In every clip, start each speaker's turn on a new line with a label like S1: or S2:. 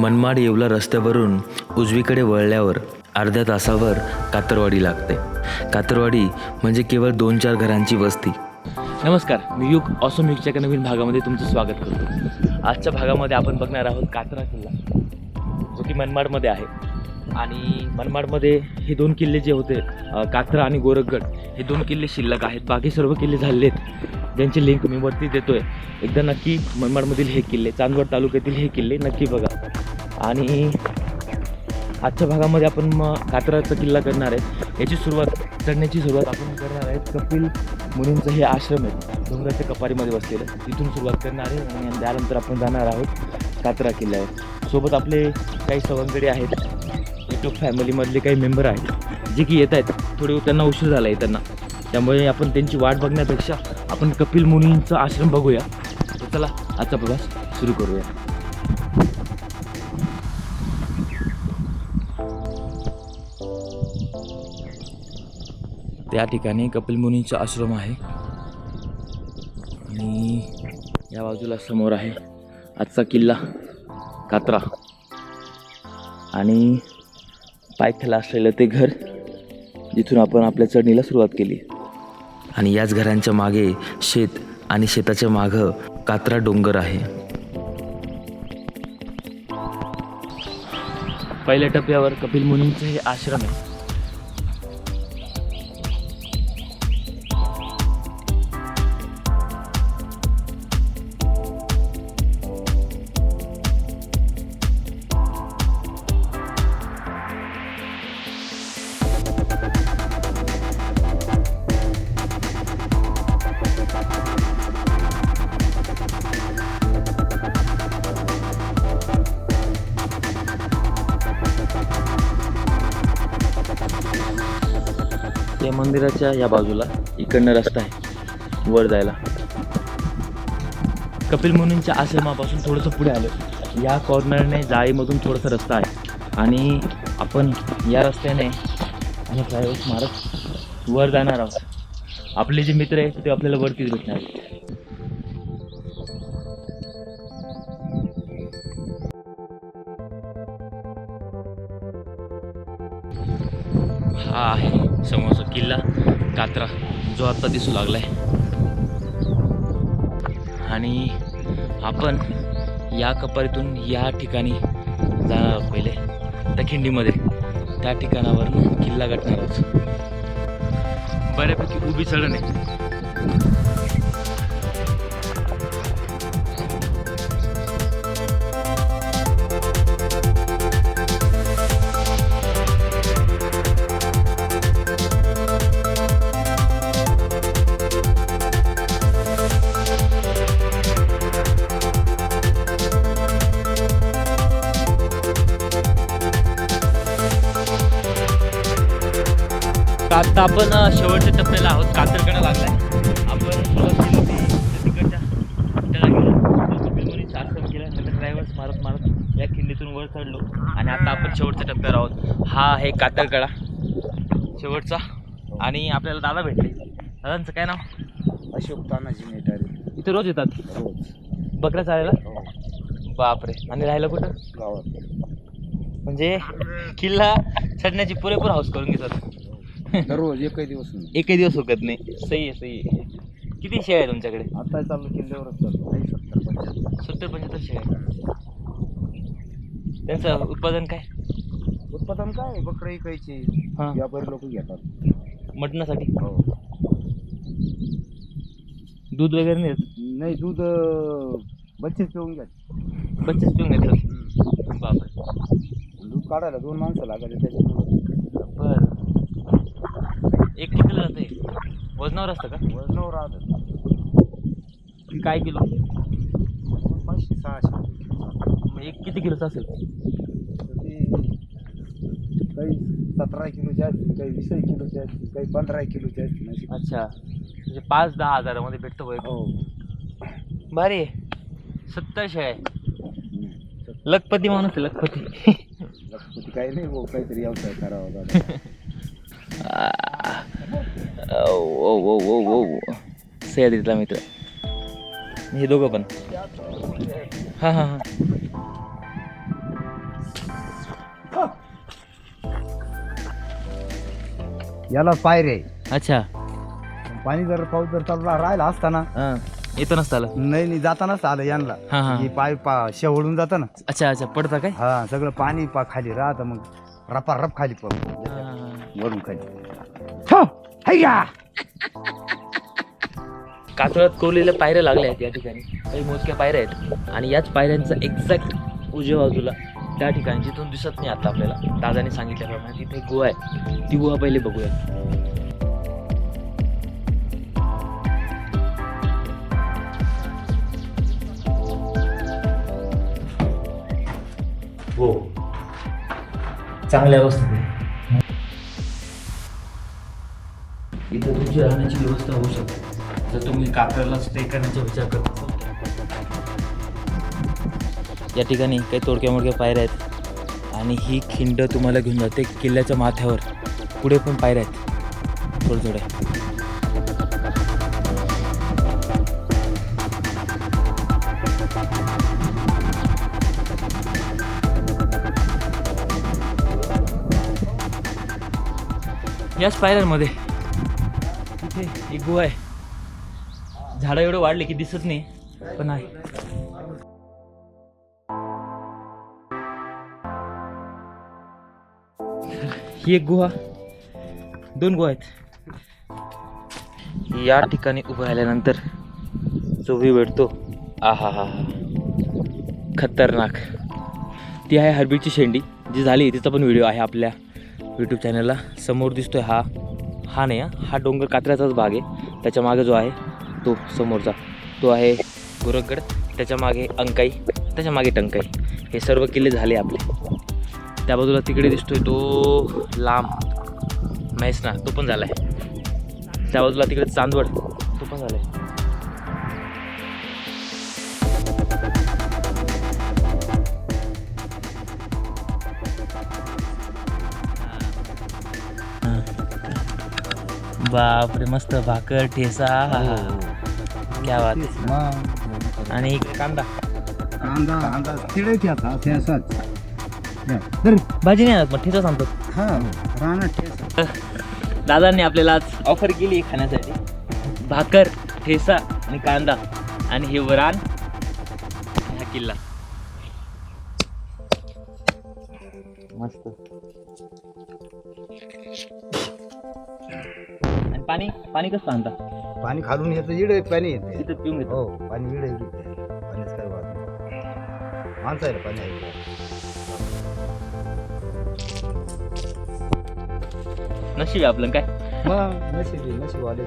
S1: मनमाड येवला रस्त्यावरून उजवीकडे वळल्यावर अर्ध्या तासावर कातरवाडी लागते. कातरवाडी म्हणजे केवळ दोन चार घरांची वस्ती. नमस्कार मी युग ऑसो युगच्या एका नवीन भागामध्ये तुमचं स्वागत करतो. आजच्या भागामध्ये आपण बघणार आहोत कातरा किल्ला जो की मनमाडमध्ये आहे. आणि मनमाडमध्ये हे दोन किल्ले जे होते कात्रा आणि गोरखगड हे दोन किल्ले शिल्लक आहेत. बाकी सर्व किल्ले झालेले आहेत. ज्यांची लिंक मी वरती देतोय. एकदा नक्की मनमाडमधील हे किल्ले चांदवड तालुक्यातील हे किल्ले नक्की बघा. आणि आजच्या भागामध्ये आपण मग कात्राचा किल्ला करणार आहे याची सुरुवात चढण्याची सुरुवात आपण करणार आहे कपिल मुनींचं हे आश्रम आहे. डोंगराच्या कपारीमध्ये बसलेलं तिथून सुरुवात करणार आहे. आणि त्यानंतर आपण जाणार आहोत कात्रा किल्ल्यावर. सोबत आपले काही सवंगडे आहेत. युट्यूब फॅमिलीमधले काही मेंबर आहेत जे की येत आहेत थोडे त्यांना उशीर झाला आहे त्यांना. त्यामुळे आपण त्यांची वाट बघण्यापेक्षा आपण कपिल मुनींचा आश्रम बघूया. तर चला आजचा प्रवास सुरू करूया. त्या ठिकाणी कपिल मुनींचा आश्रम आहे. आणि या बाजूला समोर आहे आजचा किल्ला कात्रा. आणि पायथ्याला असलेलं ते घर जिथून आपण आपल्या चढणीला सुरुवात केली. आणि याच घरांच्या मागे शेत आणि शेताच्या मागं कात्रा डोंगर आहे. पहिल्या टप्प्यावर कपिल मुनींचं हे आश्रम आहे. मंदिराच्या या बाजूला इकडनं रस्ता आहे वर जायला. कपिल मुनींच्या आश्रमापासून थोडंसं पुढे आलं या कॉर्नरने जाळीमधून थोडासा रस्ता आहे. आणि आपण या रस्त्याने आणि फ्लायओव्हर मारत वर जाणार आहोत. आपले जे मित्र आहेत ते आपल्याला वरतीच भेटणार आहेत. किल्ला कात्रा जो आता दिसू लागलाय. आणि आपण या कपारीतून या ठिकाणी जाणार आहोत पहिले. त्या खिंडीमध्ये. त्या ठिकाणावर किल्ला गाठणार आहोत. बऱ्यापैकी उभी चढण आहे. आता आपण शेवटच्या टप्प्याला आहोत. कातरकडे लागलाय. आपण तिकडच्या त्याला गेलो केला. नंतर ड्रायव्हर्स मारत मारत या खिंडीतून वर चढलो. आणि आता आपण शेवटच्या टप्प्यावर आहोत. हा आहे कातरकडा. शेवटचा. आणि आपल्याला दादा भेटले. दादांचं काय नाव?
S2: अशोक तानाजी मेटारे
S1: इथे रोज येतात?
S2: रोज.
S1: बकऱ्या चालायला बापरे. आणि राहायला कुठं?
S2: गावात
S1: म्हणजे किल्ला चढण्याची पुरेपूर हाऊस करून घेतात.
S2: दररोज एकही दिवस नाही.
S1: एकही दिवस हुकत नाही. सही आहे सही आहे. किती शेळ्या आहे तुमच्याकडे?
S2: आता चालू किल्ल्यावरच चालू सत्तर पंच्याहत्तर.
S1: सत्तर पंच्याहत्तर शेळ्या आहे. त्यांचं उत्पादन काय?
S2: उत्पादन काय? बकरं इकायची
S1: हां.
S2: व्यापारी लोक घेतात.
S1: मटणासाठी?
S2: हो.
S1: दूध वगैरे नाही देत?
S2: नाही दूध अं, बच्चेच पिऊन घ्या
S1: बच्चेच पिऊन घेतात? बापरे.
S2: दूध काढायला दोन माणसं लागायचे त्याच्यामुळे
S1: एक कितीला जाते वजनावर असतं का?
S2: वजनावर राहत.
S1: काय किलो?
S2: पाचशे सहाशे
S1: मग एक किती किलोचं असेल?
S2: तर ते काही सतरा किलोचे असतील काही वीस किलोचे असतील काही पंधरा किलोचे असतील अशी.
S1: अच्छा. म्हणजे पाच दहा हजारामध्ये भेटतो बघ
S2: हो.
S1: भारी आहे. सत्तर शेळ्या आहे. लखपती माणूस आहे लखपती.
S2: लखपती काही नाही भाऊ काहीतरी व्यवसाय करावा
S1: ओ ओ ओ ओ ओ सह्याद्रीतला मित्र हे दोघं पण. हां हां हां.
S2: याला
S1: अच्छा.
S2: पाणी जर पाऊस जर चालू राहिला असताना
S1: हां. येतो नसता आलं.
S2: नाही नाही जातानाच आलं यांना.
S1: हे
S2: पाय पा शेवळून जात ना
S1: अच्छा अच्छा. पडता काय?
S2: हा सगळं पाणी पा खाली राहतं मग रपा रप खाली
S1: पडतो.
S2: वरून खाली. हैया!
S1: कातळात कोरलेल्या पायऱ्या लागल्या आहेत या ठिकाणी. काही मोजक्या पायऱ्या आहेत. आणि याच पायऱ्यांचा एक्झॅक्ट उजव्या बाजूला त्या ठिकाणी जिथून दिसत नाही आता आपल्याला. दादाने सांगितल्याप्रमाणे तिथे एक गुहा आहे. ती गुहा पहिले बघूया हो. चांगल्या अवस्थेत इथं तुमची राहण्याची व्यवस्था होऊ शकते. जर तुम्ही काकरला स्टे करण्याचा विचार करत या ठिकाणी काही तोडक्या मोडक्या पायऱ्या आहेत. आणि ही खिंड तुम्हाला घेऊन जाते किल्ल्याच्या माथ्यावर. पुढे पण पायऱ्या आहेत. थोड्या थोड्या याच पायऱ्यांमध्ये इथे एक गुहा आहे. झाडं एवढं वाढले की दिसत नाही पण आहे. ही एक गुहा दोन गुहा आहेत. या ठिकाणी उभं राहिल्यानंतर जो व्ह्यू भेटतो आहा हा हा खतरनाक. ती आहे हर्बीची शेंडी. जी झाली तिचा पण व्हिडिओ आहे आपल्या यूट्यूब चॅनलला समोर दिसतोय हा. हा नाही हा डोंगर कात्र्याचाच भाग आहे. त्याच्यामागे जो आहे तो समोरचा. तो आहे गोरखगड त्याच्यामागे अंकाई त्याच्यामागे टंकाई. हे सर्व किल्ले झाले आपले. त्या बाजूला तिकडे दिसतोय तो लांब. म्हैसना तो पण झाला आहे त्या बाजूला तिकडे चांदवड तो पण झाला आहे बापरे मस्त भाकर ठेसा क्या बात आहे.
S2: मग
S1: आणि कांदा.
S2: कांदा कांदा. तर
S1: भाजी नाही आणत मग ठेचा सांगतो.
S2: हा राणा
S1: दादांनी आपल्याला आज ऑफर केली आहे खाण्यासाठी. भाकर ठेसा आणि कांदा. आणि हे वरान हा किल्ला. मस्त. पाणी? पाणी कसं आणता?
S2: पाणी खालून येतं इड पाणी येते.
S1: तिथं पिऊन घेतो.
S2: हो पाणी इड पाणीच काय वाद नाही. माणसं आहे रे पाणी आहे.
S1: नशीब आहे आपलं काय?
S2: मग नशीब आहे, नशीब आले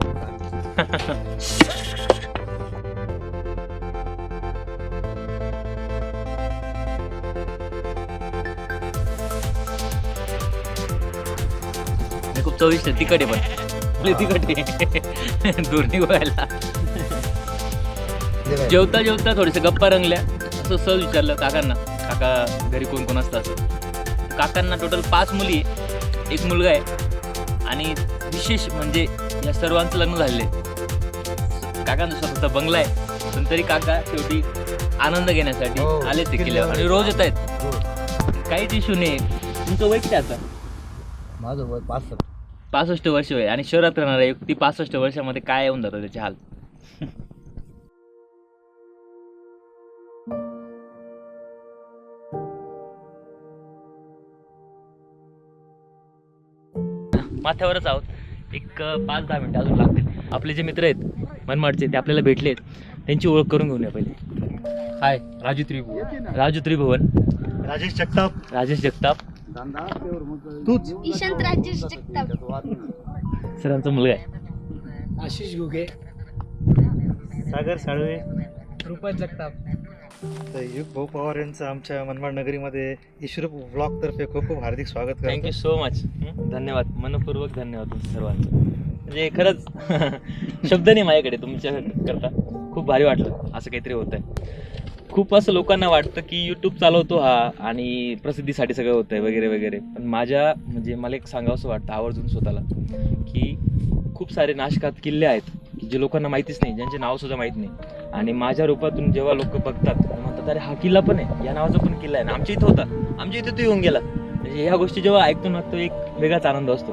S1: खूप चविष्ट आहे, आहे पण. तिखट आहे दोन्ही
S2: काय?
S1: जेवता जेवता थोडेसे गप्पा रंगल्या. असं सहज विचारलं काकांना. काका घरी कोण कोण असतं असं काकांना टोटल पाच मुली आहे, एक मुलगा आहे. आणि विशेष म्हणजे या सर्वांचं लग्न झालेलं आहे. काकांचा स्वतःचा बंगला आहे. पण तरी काका शेवटी आनंद घेण्यासाठी
S2: हो,
S1: आले ते
S2: किल्ल्यावर.
S1: आणि रोज येत आहेत.
S2: हो.
S1: काहीच इश्यू नाही. तुमचं वय किती आता?
S2: माझं वय पाच
S1: पासष्ट वर्ष वय आणि शहरात राहणारा व्यक्ती पासष्ट वर्षामध्ये काय येऊन जातं त्याचे हाल? माथ्यावरच आहोत. एक पाच दहा मिनिटं अजून लागतील. आपले जे मित्र आहेत मनमाडचे ते आपल्याला भेटलेत त्यांची ओळख करून घेऊया पहिले. हाय राजू त्रिभुवन. राजू त्रिभुवन.
S2: राजेश जगताप.
S1: राजेश जगताप.
S2: तूच.
S3: ईशांत जगताप.
S1: सरांचा मुलगा आहे.
S2: आशिष घुगे.
S4: सागर साळवे.
S2: रुपये जगताप.
S4: तर युग भाऊ पवार यांचं आमच्या मनमाड नगरीमध्ये ईश्वर ब्लॉग तर्फे खूप खूप हार्दिक स्वागत करतो.
S1: थँक्यू सो मच धन्यवाद. मनपूर्वक धन्यवाद तुमच्या सर्वांचं. म्हणजे खरंच शब्द नाही माझ्याकडे तुमच्या करता. खूप भारी वाटलं असं काहीतरी होतं आहे खूप असं लोकांना वाटतं की यूट्यूब चालवतो हा आणि प्रसिद्धीसाठी सगळं होतंय वगैरे वगैरे. पण माझ्या म्हणजे मला एक सांगावंसं वाटतं आवर्जून स्वतःला की खूप सारे नाशकात किल्ले आहेत की जे लोकांना माहितीच नाही ज्यांचे नाव सुद्धा माहीत नाही. आणि माझ्या रूपातून जेव्हा लोक बघतात म्हणतात अरे हा किल्ला पण आहे या नावाचा पण किल्ला आहे. ना आमच्या इथं होता. आमच्या इथं तो येऊन गेला. म्हणजे ह्या गोष्टी जेव्हा ऐकतो ना तो एक वेगळाच आनंद असतो.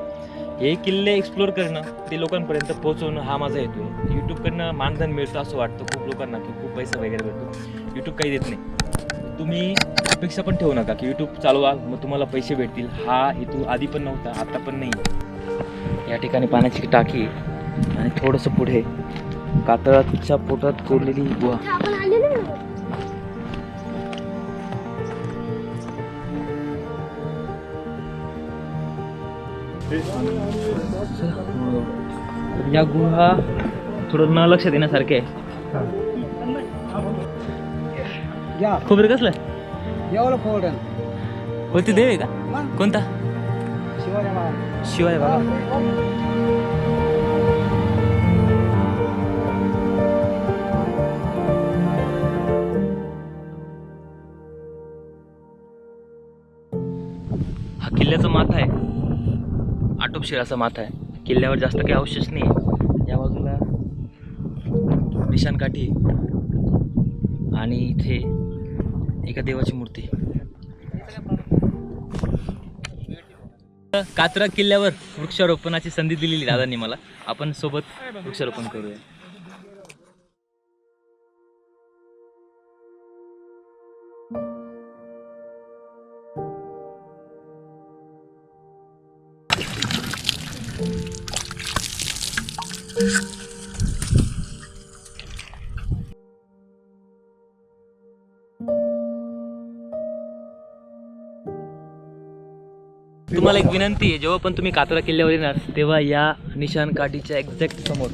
S1: हे किल्ले एक्सप्लोर करणं ते लोकांपर्यंत पोहोचवणं हा माझा हेतू. आहे यूट्यूबकडनं मानधन मिळतं असं वाटतं खूप लोकांना की खूप पैसा वगैरे भेटतो. यूट्यूब काही देत नाही. तुम्ही अपेक्षा पण ठेवू नका की यूट्यूब चालवा मग तुम्हाला पैसे भेटतील. हा हेतू आधी पण नव्हता आता पण नाही या ठिकाणी पाण्याची टाकी आणि थोडंसं पुढे कातळाच्या पोटात कोरलेली गुहा. या गुहा थोडं न लक्षात येण्यासारखे आहे.
S2: या.
S1: खोबरं कसलं?
S2: एवढं फोडन
S1: कोणती देव आहे का? कोणता?
S2: शिवाजी महाराज
S1: शिवाय बाबा. असं माथा आहे. किल्ल्यावर जास्त काही अवशेष नाही आहे. या बाजूला निशाणकाठी आणि इथे एका देवाची मूर्ती कात्रा किल्ल्यावर वृक्षारोपणाची संधी दिलेली दादांनी मला. आपण सोबत वृक्षारोपण करूया. तुम्हाला एक विनंती आहे जेव्हा पण तुम्ही कातरा किल्ल्यावर येणार तेव्हा या निशान काठीच्या एक्झॅक्ट समोर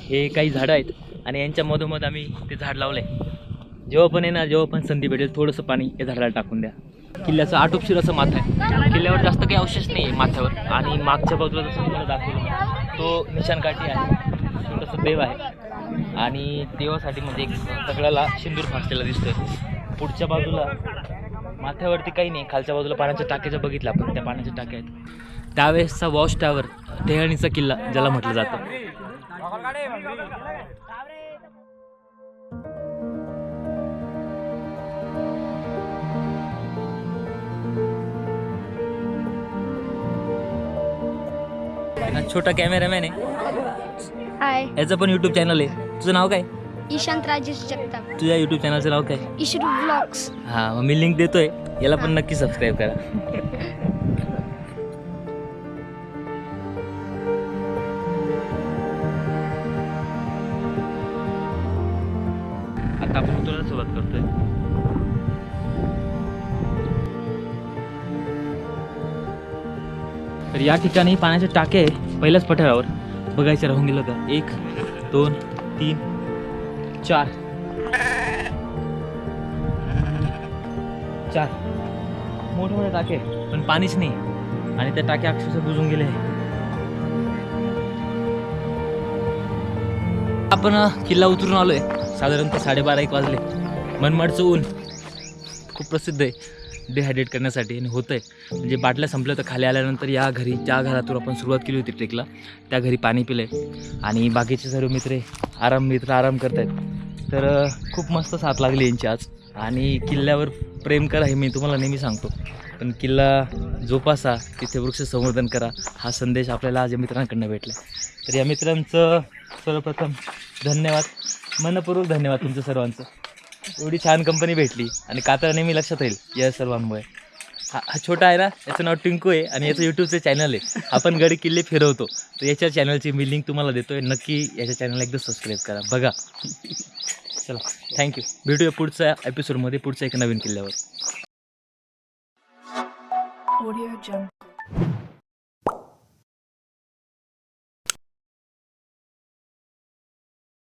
S1: हे काही झाडं आहेत आणि यांच्या मधोमध आम्ही ते झाड लावलं आहे जेव्हा पण येणार जेव्हा पण संधी भेटेल थोडंसं पाणी या झाडाला टाकून द्या. किल्ल्याचं आटोपशीर असं माथा आहे. किल्ल्यावर जास्त काही अवशेष नाही आहे माथ्यावर आणि मागच्या बाजूला जसं तुम्हाला दाखवलं. तो निशाण काठी आहे. छोटंसं देव आहे. आणि देवासाठी म्हणजे एक सगळ्याला सिंदूर फासलेला दिसतोय. पुढच्या बाजूला माथ्यावरती काही नाही खालच्या बाजूला पाण्याच्या टाक्याच्या बघितलं आपण त्या पाण्याच्या टाक्या आहेत. त्यावेळेसचा वॉश टॉवर टेहळणीचा किल्ला ज्याला म्हटलं जातं. हा छोटा कॅमेरामॅन आहे.
S3: हाय.
S1: याचं पण यूट्यूब चॅनल आहे. तुझं नाव काय?
S3: ईशांत राजेश जगताप.
S1: तुझ्या यूट्यूब चॅनलचं नाव काय?
S3: इशरू ब्लॉग्स
S1: हां मग मी लिंक देतोय. याला पण नक्की सबस्क्राईब करा. तर या ठिकाणी पाण्याचे टाके पहिल्याच पठारावर बघायचं राहून गेलं होतं एक दोन तीन चार. चार. मोठे मोठे टाके पण पाणीच नाही. आणि त्या टाके अक्षरशः बुजून गेले. आपण किल्ला उतरून आलोय. साधारणतः साडेबारा एक वाजले. मनमाडचं ऊन खूप प्रसिद्ध आहे. डिहायड्रेट करण्यासाठी आणि होतं आहे म्हणजे बाटल्या संपल्या तर खाली आल्यानंतर या घरी ज्या घरातून आपण सुरुवात केली होती ट्रेकला त्या घरी पाणी पिलंय. आणि बाकीचे सर्व मित्र आराम मित्र आराम करत आहेत तर खूप मस्त साथ लागली यांची आज. आणि किल्ल्यावर प्रेम करा हे मी तुम्हाला नेहमी सांगतो. पण किल्ला जोपासा तिथे वृक्ष संवर्धन करा हा संदेश आपल्याला आज या मित्रांकडनं भेटला तर या मित्रांचं सर्वप्रथम धन्यवाद. मनपूर्वक धन्यवाद तुमचं सर्वांचं. एवढी छान कंपनी भेटली. आणि कातळ नेहमी लक्षात राहील या सर्वांमुळे. हा हा छोटा आहे ना याचं नाव टिंकू आहे आणि याचं यूट्यूबचं चॅनल आहे. आपण गडी किल्ले फिरवतो. तर याच्या चॅनलची मी लिंक तुम्हाला देतोय. नक्की याच्या चॅनलला एकदा सबस्क्राईब करा. बघा. चला थँक्यू भेटूया पुढच्या एपिसोडमध्ये पुढच्या एका नवीन किल्ल्यावर.
S5: Audio